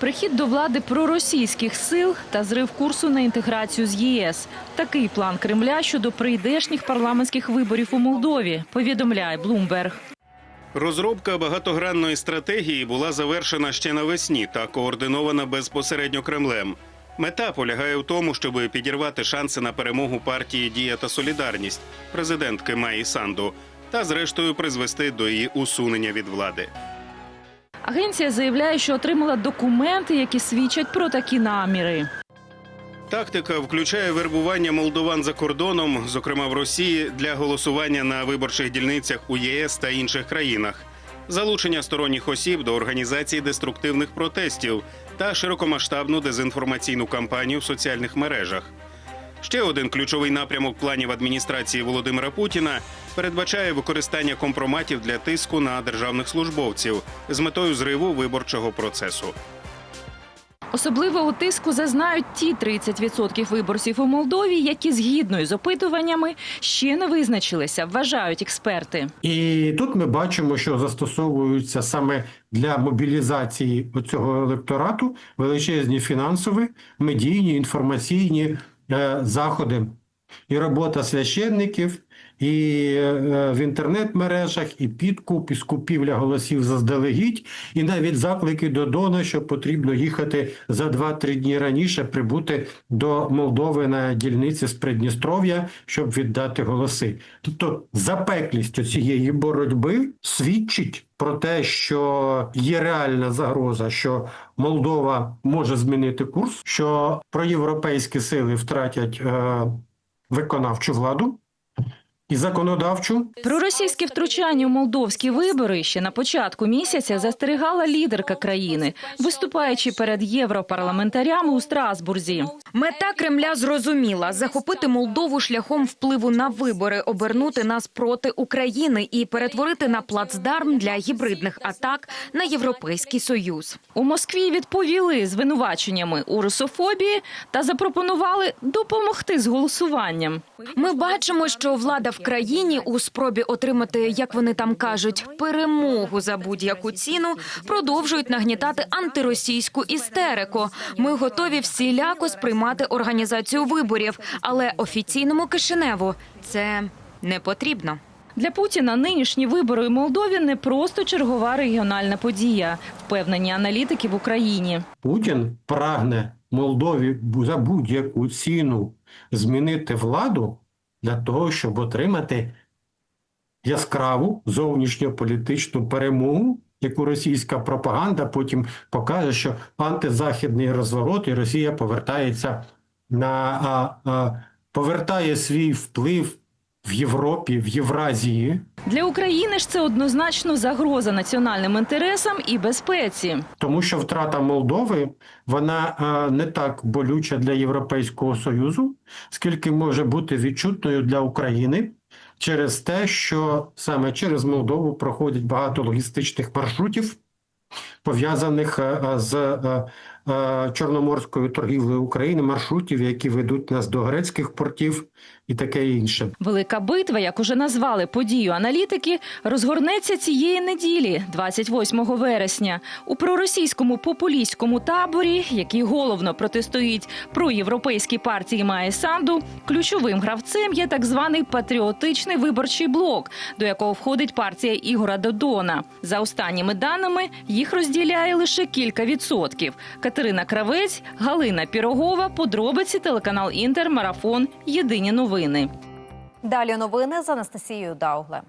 Прихід до влади проросійських сил та зрив курсу на інтеграцію з ЄС. Такий план Кремля щодо прийдешніх парламентських виборів у Молдові. Повідомляє Блумберг. Розробка багатогранної стратегії була завершена ще навесні та координована безпосередньо Кремлем. Мета полягає в тому, щоб підірвати шанси на перемогу партії Дія та Солідарність президентки Майї Санду та, зрештою, призвести до її усунення від влади. Агенція заявляє, що отримала документи, які свідчать про такі наміри. Тактика включає вербування молдован за кордоном, зокрема в Росії, для голосування на виборчих дільницях у ЄС та інших країнах, залучення сторонніх осіб до організації деструктивних протестів та широкомасштабну дезінформаційну кампанію в соціальних мережах. Ще один ключовий напрямок планів адміністрації Володимира Путіна передбачає використання компроматів для тиску на державних службовців з метою зриву виборчого процесу. Особливо у тиску зазнають ті 30% виборців у Молдові, які згідно із опитуваннями ще не визначилися, вважають експерти. І тут ми бачимо, що застосовуються саме для мобілізації цього електорату величезні фінансові, медійні, інформаційні заходи. І робота священників, і е, в інтернет-мережах, і підкуп, і скупівля голосів заздалегідь, і навіть заклики до Дона, що потрібно їхати за 2-3 дні раніше, прибути до Молдови на дільниці з Придністров'я, щоб віддати голоси. Тобто запеклість цієї боротьби свідчить про те, що є реальна загроза, що Молдова може змінити курс, що проєвропейські сили втратять е, виконавчу владу і законодавчу. Про російське втручання у молдовські вибори ще на початку місяця застерігала лідерка країни, виступаючи перед європарламентарями у Страсбурзі. Мета Кремля зрозуміла захопити Молдову шляхом впливу на вибори, обернути нас проти України і перетворити на плацдарм для гібридних атак на європейський союз. У Москві відповіли звинуваченнями у русофобії та запропонували допомогти з голосуванням. Ми бачимо, що влада в країні у спробі отримати, як вони там кажуть, перемогу за будь-яку ціну, продовжують нагнітати антиросійську істерику. Ми готові всіляко сприймати організацію виборів, але офіційному Кишиневу це не потрібно. Для Путіна нинішні вибори у Молдові не просто чергова регіональна подія, впевнені аналітики в Україні. Путін прагне Молдові за будь-яку ціну змінити владу для того, щоб отримати яскраву зовнішньополітичну перемогу, яку російська пропаганда потім покаже, що антизахідний розворот і Росія повертається на а, а, повертає свій вплив в Європі, в Євразії. Для України ж це однозначно загроза національним інтересам і безпеці. Тому що втрата Молдови вона е, не так болюча для Європейського союзу, скільки може бути відчутною для України через те, що саме через Молдову проходять багато логістичних маршрутів, пов'язаних е, з е, е, чорноморською торгівлею України, маршрутів, які ведуть нас до грецьких портів і таке інше. Велика битва, як уже назвали подію аналітики, розгорнеться цієї неділі, 28 вересня, у проросійському популістському таборі, який головно протистоїть проєвропейській партії Має Санду. Ключовим гравцем є так званий патріотичний виборчий блок, до якого входить партія Ігора Додона. За останніми даними їх розділяє лише кілька відсотків. Катерина Кравець, Галина Пірогова, подробиці телеканал Інтер, Марафон. Єдині новини. Далі новини з Анастасією Даугле.